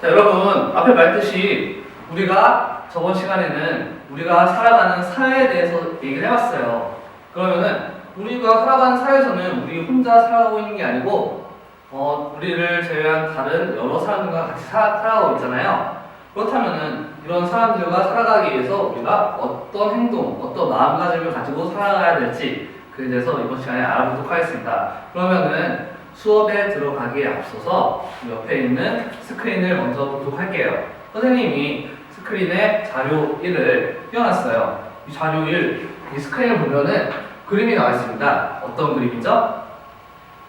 자, 여러분, 앞에 말했듯이 우리가 저번 시간에는 우리가 살아가는 사회에 대해서 얘기를 해봤어요. 그러면은 우리가 살아가는 사회에서는 우리 혼자 살아가고 있는 게 아니고 어, 우리를 제외한 다른 여러 사람들과 같이 사, 살아가고 있잖아요. 그렇다면은 이런 사람들과 살아가기 위해서 우리가 어떤 행동, 어떤 마음가짐을 가지고 살아가야 될지 그에 대해서 이번 시간에 알아보도록 하겠습니다. 그러면은 수업에 들어가기에 앞서서 옆에 있는 스크린을 먼저 보도록 할게요. 선생님이 스크린에 자료 1을 띄워놨어요. 이 자료 1, 이 스크린을 보면은 그림이 나와 있습니다. 어떤 그림이죠?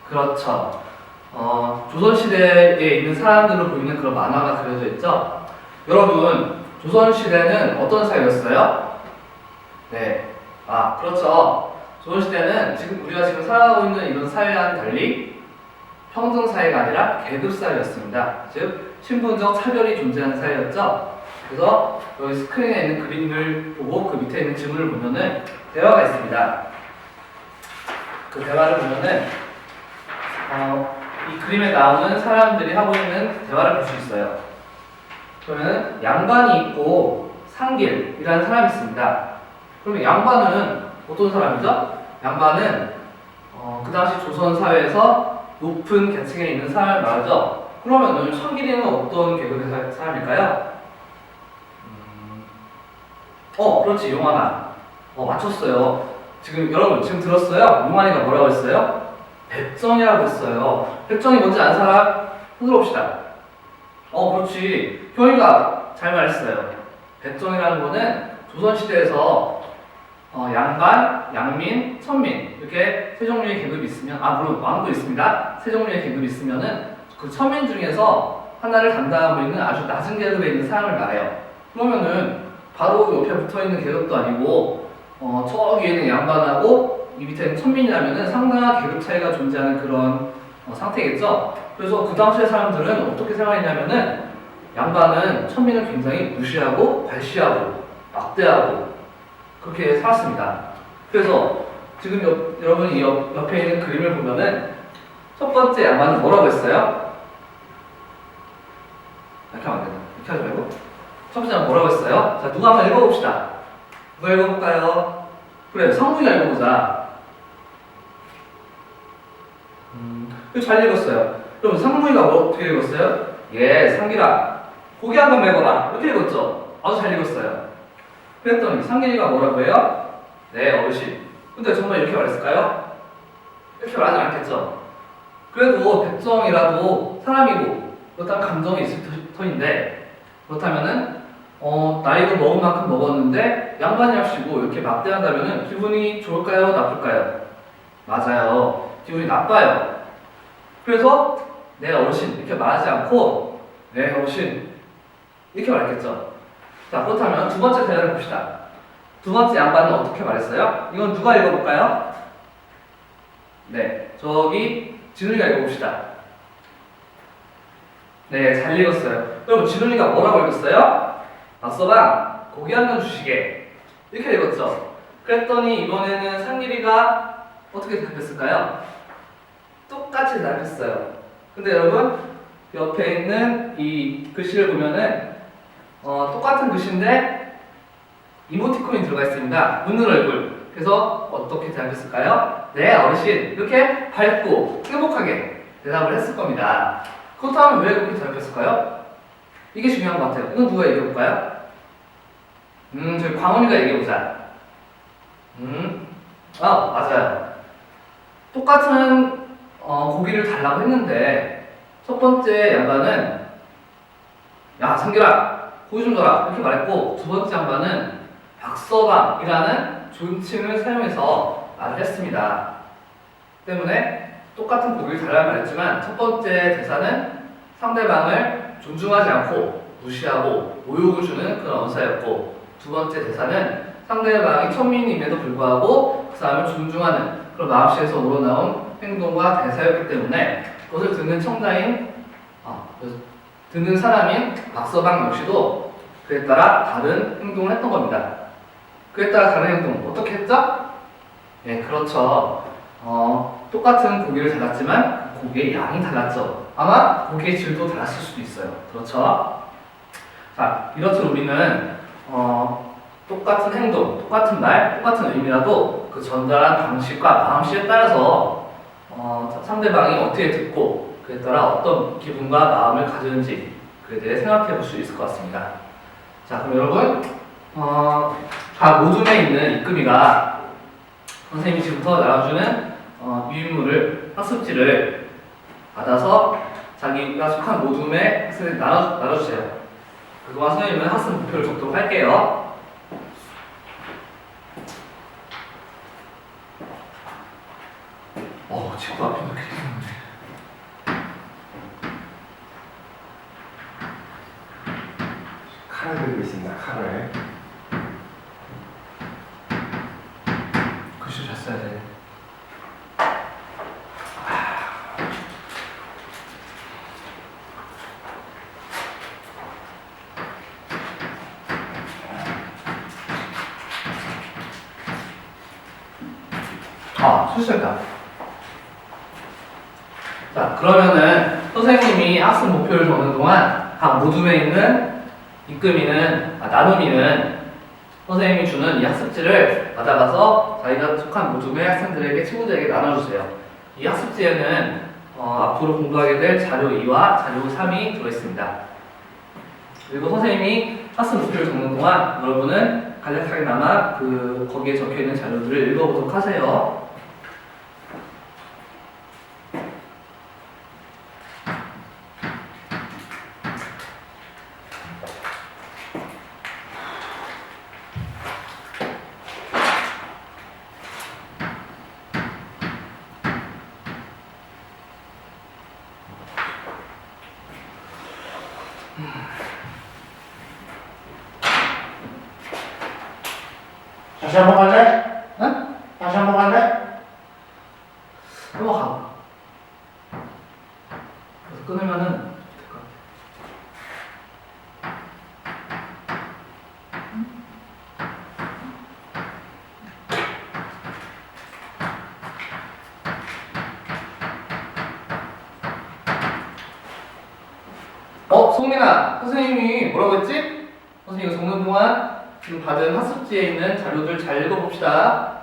그렇죠. 어, 조선시대에 있는 사람들로 보이는 그런 만화가 그려져 있죠? 여러분, 조선시대는 어떤 사회였어요? 네. 아, 그렇죠. 조선시대는 지금 우리가 지금 살아가고 있는 이런 사회와는 달리 평등 사회가 아니라 계급 사회였습니다. 즉 신분적 차별이 존재하는 사회였죠. 그래서 여기 스크린에 있는 그림을 보고 그 밑에 있는 지문을 보면은 대화가 있습니다. 그 대화를 보면은 어, 이 그림에 나오는 사람들이 하고 있는 대화를 볼 수 있어요. 그러면 양반이 있고 상길이라는 사람이 있습니다. 그러면 양반은 어떤 사람이죠? 양반은 어, 그 당시 조선 사회에서 높은 계층에 있는 사람을 말하죠. 그러면은 상길이는 어떤 계급의 사- 사람일까요? 음, 어, 그렇지 용환아. 어, 맞췄어요. 지금 여러분 지금 들었어요? 용환이가 뭐라고 했어요? 백정이라고 했어요. 백정이 뭔지 아는 사람 손들어 봅시다. 어, 그렇지. 효이가 잘 말했어요. 백정이라는 거는 조선시대에서 어, 양반, 양민, 천민 이렇게 세 종류의 계급이 있으면 아 물론 왕도 있습니다. 세 종류의 계급이 있으면은 그 천민 중에서 하나를 담당하고 있는 아주 낮은 계급에 있는 사람을 말해요. 그러면은 바로 옆에 붙어 있는 계급도 아니고 어, 저 위에는 양반하고 이 밑에는 천민이라면은 상당한 계급 차이가 존재하는 그런 어, 상태겠죠. 그래서 그 당시의 사람들은 어떻게 생각했냐면은 양반은 천민을 굉장히 무시하고 발시하고 막대하고 그렇게 살았습니다. 그래서 지금 옆- 여러분이 옆, 옆에 있는 그림을 보면은 첫 번째 양반은 뭐라고 했어요? 이렇게 하면 안 된다. 이렇게 하지 말고 첫 번째 양반 뭐라고 했어요? 자 누가 한번 읽어봅시다. 누가 읽어볼까요? 그래 상무이가 읽어보자. 음, 잘 읽었어요. 그럼 상무이가 뭐 어떻게 읽었어요? 예, 상기라 고기 한 번 먹어라 이렇게 읽었죠. 아주 잘 읽었어요. 그랬더니 상길이가 뭐라고 해요? 네, 어르신. 근데 정말 이렇게 말했을까요? 이렇게 말하지 않겠죠. 그래도 백정이라도 사람이고 그렇다면 감정이 있을 터- 터인데 그렇다면은 어, 나이도 먹은 만큼 먹었는데 양반이 합시고 이렇게 막대한다면은 기분이 좋을까요? 나쁠까요? 맞아요. 기분이 나빠요. 그래서 네 어르신 이렇게 말하지 않고 네 어르신 이렇게 말했겠죠. 자, 그렇다면 두 번째 대화를 봅시다. 두 번째 양반은 어떻게 말했어요? 이건 누가 읽어볼까요? 네, 저기 진우이가 읽어봅시다. 네, 잘 읽었어요. 여러분, 진우이가 뭐라고 읽었어요? 맞서방, 고기 한 점 주시게. 이렇게 읽었죠? 그랬더니 이번에는 상길이가 어떻게 대답했을까요? 똑같이 대답했어요. 근데 여러분, 옆에 있는 이 글씨를 보면은 어, 똑같은 글씨인데 이모티콘이 들어가 있습니다. 웃는 얼굴. 그래서 어떻게 대답했을까요? 네, 어르신. 이렇게 밝고 행복하게 대답을 했을 겁니다. 그렇다면 왜 그렇게 대답했을까요? 이게 중요한 것 같아요. 이건 누가 얘기해볼까요? 음, 저희 광훈이가 얘기해보자. 음, 아, 맞아요. 똑같은 어, 고기를 달라고 했는데 첫 번째 양반은 야, 상길아, 고기 좀 줘라 이렇게 말했고 두 번째 양반은 박서방이라는 존칭을 사용해서 말을 했습니다. 때문에 똑같은 고기를 달라고 말했지만 첫 번째 대사는 상대방을 존중하지 않고 무시하고 모욕을 주는 그런 언사였고 두 번째 대사는 상대방이 천민임에도 불구하고 그 사람을 존중하는 그런 마음씨에서 우러나온 행동과 대사였기 때문에 그것을 듣는 청자인 아, 듣는 사람인 박서방 역시도 그에 따라 다른 행동을 했던 겁니다. 그에 따라 다른 행동 어떻게 했죠? 네, 그렇죠. 어, 똑같은 고기를 달았지만 그 고기의 양이 달랐죠. 아마 고기의 질도 달랐을 수도 있어요. 그렇죠? 자, 이렇듯 우리는 어, 똑같은 행동, 똑같은 말, 똑같은 의미라도 그 전달한 방식과 마음씨에 따라서 어, 상대방이 어떻게 듣고 그에 따라 어떤 기분과 마음을 가지는지 그에 대해 생각해 볼 수 있을 것 같습니다. 자, 그럼 여러분 어, 각 모둠에 있는 이금이가 선생님이 지금부터 나눠주는 어, 유인물을 학습지를 받아서 자기가 속한 모둠에 학생들 나눠, 나눠주세요. 그동안 선생님은 학습 목표를 적도록 할게요. 어, 친구 앞에 이렇게 생겼네. 칼을 칼을. 글씨 잘 써야 돼. 아, 실수했다. 자, 그러면은 선생님이 학습 목표를 적는 동안 각 모둠에 있는 이금이는, 아, 나눔이는 선생님이 주는 이 학습지를 받아가서 자기가 속한 모둠의 학생들에게 친구들에게 나눠주세요. 이 학습지에는 어, 앞으로 공부하게 될 자료 2와 자료 3이 들어있습니다. 그리고 선생님이 학습 목표를 적는 동안 여러분은 간략하게나마 그 거기에 적혀 있는 자료들을 읽어보도록 하세요. 다시 한 번 갈래? 응? 다시 한 번 갈래? 넘어가. 그래서 끊으면은 될 것 같아. 어, 송민아, 선생님이 뭐라고 했지? 선생님이 적는 동안 지금 받은 학습지에 있는 자료들 잘 읽어봅시다.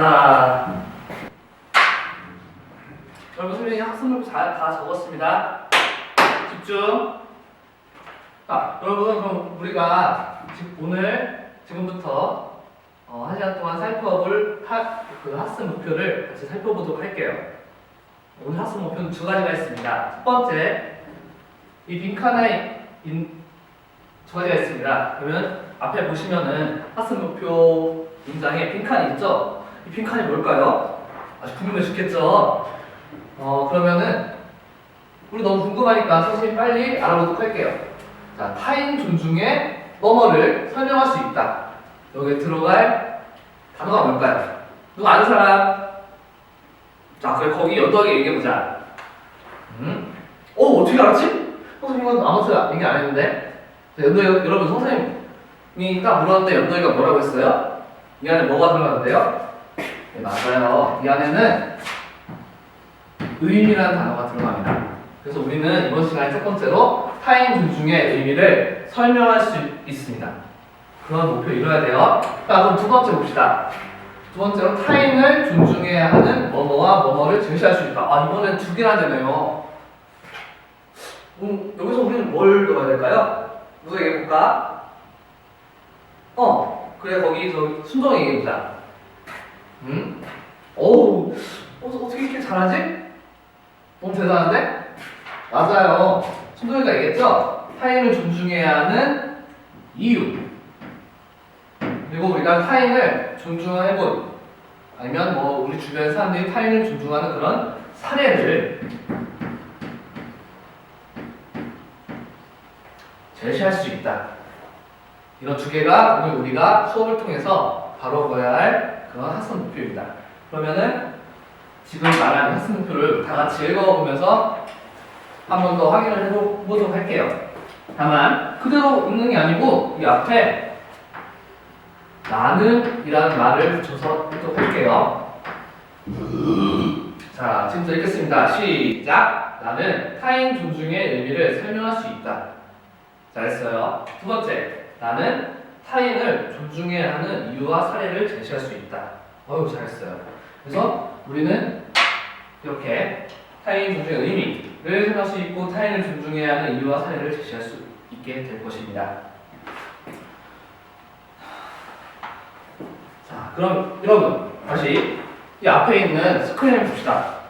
자, 여러분 선생님 학습물 잘다 적었습니다. 집중. 아, 여러분 그럼 우리가 오늘 지금부터 어, 한 시간 동안 살펴볼 학, 그 학습 목표를 같이 살펴보도록 할게요. 오늘 학습 목표는 두 가지가 있습니다. 첫 번째, 이 빈칸에 인, 두 가지가 있습니다. 그러면 앞에 보시면은 학습 목표 문장에 빈칸이 있죠? 이 빈 칸이 뭘까요? 아주 궁금해 죽겠죠? 어, 그러면은, 우리 너무 궁금하니까 선생님 빨리 알아보도록 할게요. 자, 타인 존중의 뭐뭐를 설명할 수 있다. 여기에 들어갈 단어가 뭘까요? 누가 아는 사람? 자, 그래, 거기 여덟 개 얘기해보자. 음? 어, 어떻게 알았지? 선생님은 아무튼 얘기 안 했는데. 자, 연도, 여러분, 선생님이 딱 물었는데 연도이가 뭐라고 했어요? 이 안에 뭐가 들어가는데요? 네, 맞아요. 이 안에는 의미라는 단어가 들어갑니다. 그래서 우리는 이번 시간에 첫 번째로 타인 존중의 의미를 설명할 수 있습니다. 그런 목표 이뤄야 돼요. 자, 그럼 두 번째 봅시다. 두 번째로 타인을 존중해야 하는 뭐뭐와 뭐뭐를 제시할 수 있다. 아, 이번엔 두 되네요. 음, 여기서 우리는 뭘 넣어야 될까요? 누가 얘기해볼까? 어, 그래, 거기 저 순정이 얘기해보자. 음? 어우, 어, 어떻게 이렇게 잘하지? 너무 대단한데? 맞아요. 순돌이가 얘기했죠? 타인을 존중해야 하는 이유. 그리고 우리가 타인을 존중해본, 아니면 뭐 우리 주변 사람들이 타인을 존중하는 그런 사례를 제시할 수 있다. 이런 두 개가 오늘 우리가 수업을 통해서 바로봐야 할 그런 학습 목표입니다. 그러면은 지금 말한 학습 목표를 다 같이 읽어보면서 한 번 더 확인을 해보도록 할게요. 다만 그대로 읽는 게 아니고 이 앞에 나는 이라는 말을 붙여서 읽도록 할게요. 자, 지금부터 읽겠습니다. 시작! 나는 타인 존중의 의미를 설명할 수 있다. 잘했어요. 두 번째, 나는 타인을 존중해야 하는 이유와 사례를 제시할 수 있다. 어유 잘했어요. 그래서 우리는 이렇게 타인 존중의 의미를 설명할 수 있고 타인을 존중해야 하는 이유와 사례를 제시할 수 있게 될 것입니다. 자, 그럼 여러분 다시 이 앞에 있는 스크린을 봅시다.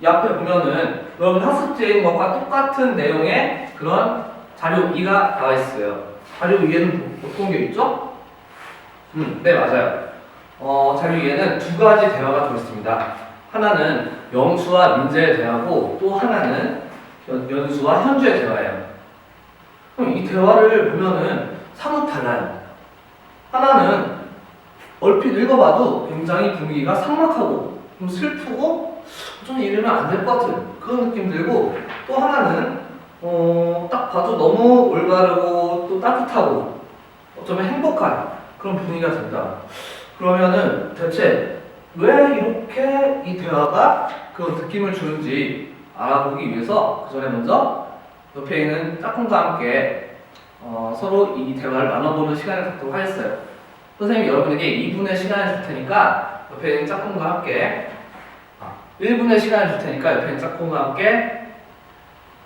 이 앞에 보면은 여러분 학습지에 것과 똑같은 내용의 그런 자료 2가 나와 있어요. 자료 2에는 어떤 게 있죠? 음, 네 맞아요. 어, 자료 2에는 두 가지 대화가 들어있습니다. 하나는 영수와 민재의 대화고 또 하나는 연, 연수와 현주의 대화예요. 그럼 이 대화를 보면은 사뭇 달라요. 하나는 얼핏 읽어봐도 굉장히 분위기가 삭막하고 좀 슬프고 좀 이러면 안 될 것 같은 그런 느낌 들고 또 하나는 어, 딱 봐도 너무 올바르고 또 따뜻하고 어쩌면 행복한 그런 분위기가 든다. 그러면은 대체 왜 이렇게 이 대화가 그런 느낌을 주는지 알아보기 위해서 그 전에 먼저 옆에 있는 짝꿍과 함께 어, 서로 이 대화를 나눠보는 시간을 갖도록 하겠어요. 선생님이 여러분에게 2분의 시간을 줄 테니까 옆에 있는 짝꿍과 함께 아, 1분의 시간을 줄 테니까 옆에 있는 짝꿍과 함께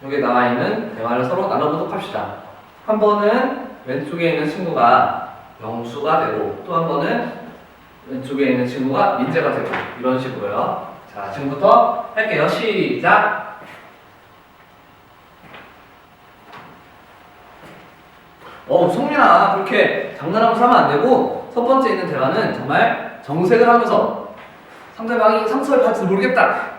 여기 나와 있는 대화를 서로 나눠보도록 합시다. 한 번은 왼쪽에 있는 친구가 영수가 되고 또 한 번은 왼쪽에 있는 친구가 민재가 되고 이런 식으로요. 자, 지금부터 할게요. 시작. 어, 성민아, 그렇게 장난하면서 하면 안 되고 첫 번째 있는 대화는 정말 정색을 하면서 상대방이 상처를 받지 모르겠다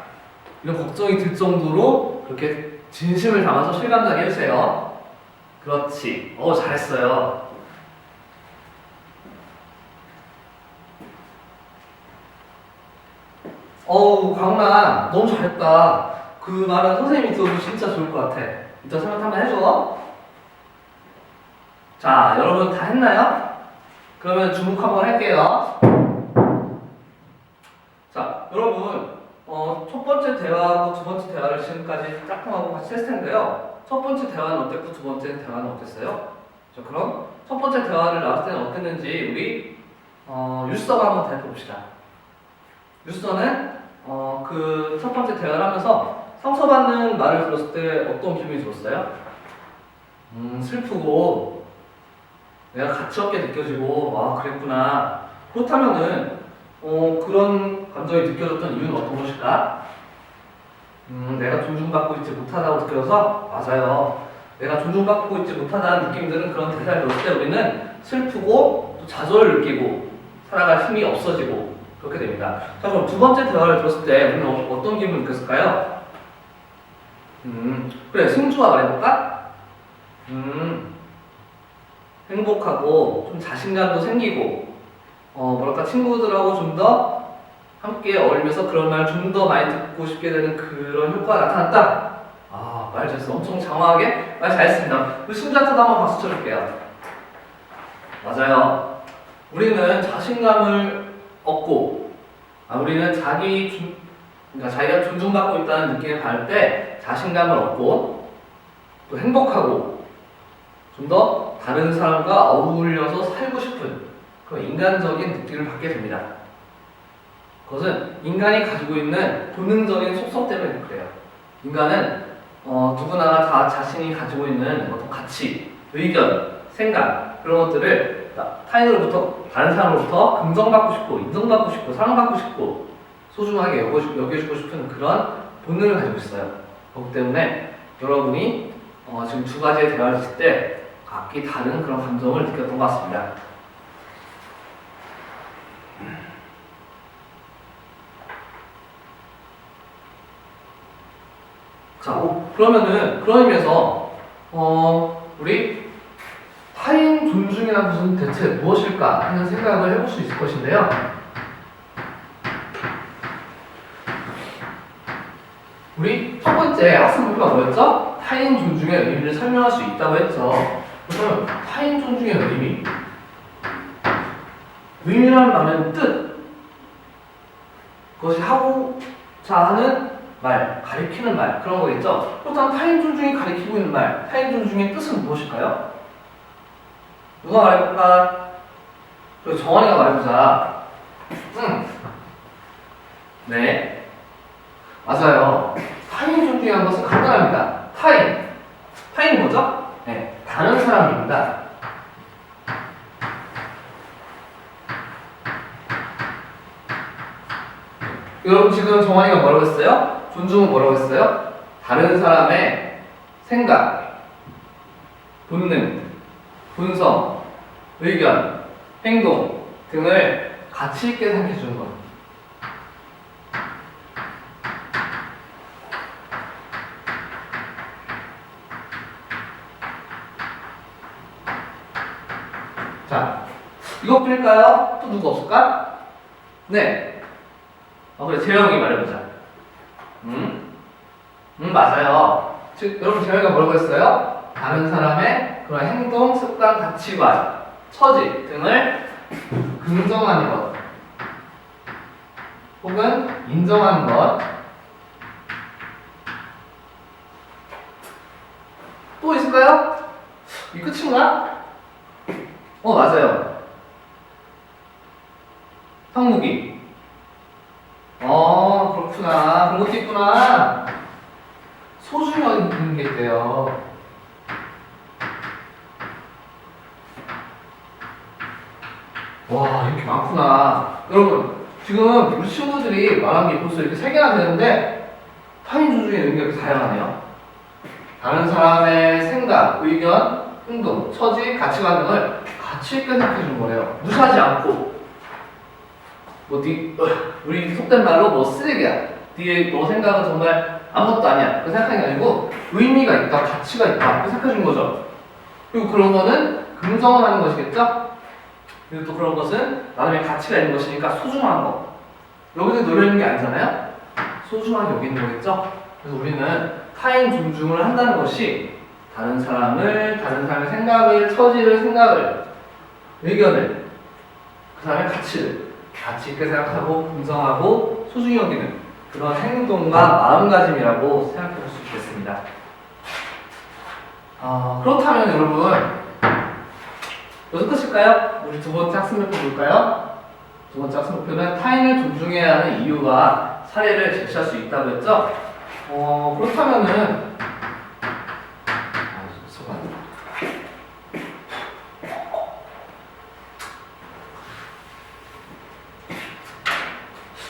이런 걱정이 들 정도로 그렇게 진심을 담아서 실감나게 해주세요. 그렇지. 어, 잘했어요. 어우, 강훈아, 너무 잘했다. 그 말은 선생님이 들어도 진짜 좋을 것 같아. 이따 설명 한번 해줘. 자, 여러분 다 했나요? 그러면 주목 한번 할게요. 자, 여러분, 어, 첫 번째 대화하고 두 번째 대화를 지금까지 짝꿍하고 같이 했을 텐데요. 첫 번째 대화는 어땠고 두 번째 대화는 어땠어요? 자, 그럼 첫 번째 대화를 나왔을 때는 어땠는지 우리 어, 유서가 한번 살펴봅시다. 유서는 어, 그 첫 번째 대화를 하면서 상처받는 말을 들었을 때 어떤 기분이 들었어요? 음, 슬프고 내가 가치 없게 느껴지고 아 그랬구나. 그렇다면은 어, 그런 감정이 느껴졌던 이유는 어떤 것일까? 음, 내가 존중받고 있지 못하다고 느껴서 맞아요. 내가 존중받고 있지 못하다는 느낌 드는 그런 대사를 들었을 때 우리는 슬프고 또 좌절을 느끼고 살아갈 힘이 없어지고 그렇게 됩니다. 자 그럼 두 번째 대화를 들었을 때 우리는 어, 어떤 기분을 느꼈을까요? 음, 그래 승주가 말해볼까? 음, 행복하고 좀 자신감도 생기고 어 뭐랄까 친구들하고 좀 더 함께 어울리면서 그런 말 좀 더 많이 듣고 싶게 되는 그런 효과가 나타났다. 아, 말 잘했어. 엄청 장황하게 말 잘했습니다. 그 심자트도 한번 박수 쳐줄게요. 맞아요. 우리는 자신감을 얻고, 아, 우리는 자기 준, 그러니까 자기가 존중받고 있다는 느낌을 받을 때 자신감을 얻고, 또 행복하고, 좀 더 다른 사람과 어울려서 살고 싶은 그런 인간적인 느낌을 받게 됩니다. 그것은 인간이 가지고 있는 본능적인 속성 때문에 그래요. 인간은 어, 누구나 다 자신이 가지고 있는 어떤 가치, 의견, 생각 그런 것들을 타- 타인으로부터 다른 사람으로부터 긍정받고 싶고 인정받고 싶고 사랑받고 싶고 소중하게 여겨, 여겨주고 싶은 그런 본능을 가지고 있어요. 그렇기 때문에 여러분이 어, 지금 두 가지의 대화를 했을 때 각기 다른 그런 감정을 느꼈던 것 같습니다. 자, 그러면은 그런 의미에서 어, 우리 타인 존중이란 것은 대체 무엇일까 하는 생각을 해볼 수 있을 것인데요. 우리 첫 번째 학습 목표가 뭐였죠? 타인 존중의 의미를 설명할 수 있다고 했죠. 그러면 타인 존중의 의미. 의미라는 말은 뜻. 그것이 하고자 하는 말, 가리키는 말, 그런 거겠죠? 그렇다면 타인 존중이 가리키고 있는 말, 타인 존중의 뜻은 무엇일까요? 누가 말해볼까? 그리고 정원이가 말해보자. 응. 네. 맞아요. 타인 존중이라는 것은 간단합니다. 타인. 타인이 뭐죠? 네. 다른 사람입니다. 여러분 지금 정환이가 뭐라고 했어요? 존중은 뭐라고 했어요? 다른 사람의 생각, 본능, 본성, 의견, 행동 등을 가치 있게 생각해 주는 것. 자, 이것뿐일까요? 또 누구 없을까? 네. 어, 그래, 재영이 말해보자. 음? 음, 맞아요. 즉, 여러분, 재영이가 뭐라고 했어요? 다른 사람의 그런 행동, 습관, 가치관, 처지 등을 긍정하는 것. 혹은 인정하는 것. 또 있을까요? 이 끝인가? 어, 맞아요. 항목이. 어, 그렇구나. 그런 것도 있구나. 소중히 여기는 게 있대요. 와, 이렇게 많구나. 여러분, 지금 우리 친구들이 말한 게 벌써 이렇게 세 개나 되는데, 타인 의미가 이렇게 다양하네요. 다른 사람의 생각, 의견, 행동, 처지, 가치관 등을 가치 있게 생각해 주는 거래요. 무시하지 않고. 뭐, 네, 어, 우리 속된 말로 뭐 쓰레기야. 네너 생각은 정말 아무것도 아니야. 그 생각하는 게 아니고 의미가 있다, 가치가 있다. 그 생각해 주는 거죠. 그리고 그런 거는 긍정을 하는 것이겠죠? 그리고 또 그런 것은 나름의 가치가 있는 것이니까 소중한 거. 여기서 노려있는 게 아니잖아요? 소중하게 여기는 거겠죠? 그래서 우리는 타인 존중을 한다는 것이 다른 사람을, 다른 사람의 생각을, 처지를, 생각을, 의견을, 그 사람의 가치를 가치 있게 생각하고 긍정하고 소중히 여기는 그런 행동과 마음가짐이라고 생각해 볼 수 있겠습니다. 어, 그렇다면 여러분 여기서 끝일까요? 우리 두 번째 학습 목표 볼까요? 두 번째 학습 목표는 타인을 존중해야 하는 이유와 사례를 제시할 수 있다고 했죠? 어, 그렇다면은 아, 소감.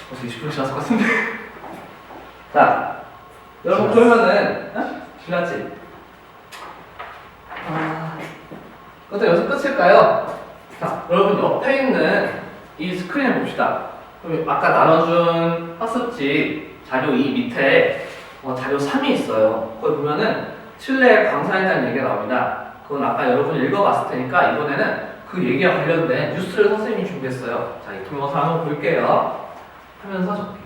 벌써 20분 지났을 것 같은데. 자, 여러분 그러면은 어? 지났지? 아, 그것도 여기서 끝일까요? 자, 여러분 옆에 있는 이 스크린을 봅시다. 그럼 아까 나눠준 학습지 자료 2 밑에 어, 자료 3이 있어요. 거기 보면은 칠레 강사에 대한 얘기가 나옵니다. 그건 아까 여러분이 읽어봤을 테니까 이번에는 그 얘기와 관련된 뉴스를 선생님이 준비했어요. 자, 이 동영상 한번 볼게요. 하면서 적기.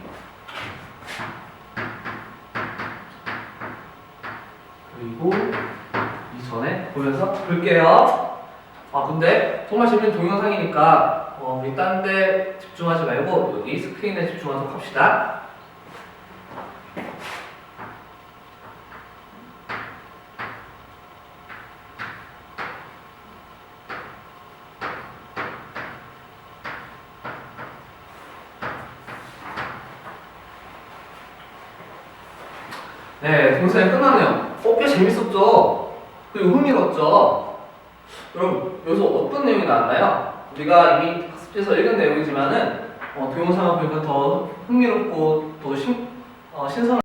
그리고 이 전에 보면서 볼게요. 아 근데 정말 재밌는 동영상이니까 어, 우리 딴 데 집중하지 말고 여기 스크린에 집중하도록 합시다. 네, 동영상이 끝나네요. 재밌었죠? 그리고 흥미로웠죠? 여러분, 여기서 어떤 내용이 나왔나요? 우리가 이미 학습지에서 읽은 내용이지만은 어, 동영상을 보니까 더 흥미롭고 또 신, 어, 신선한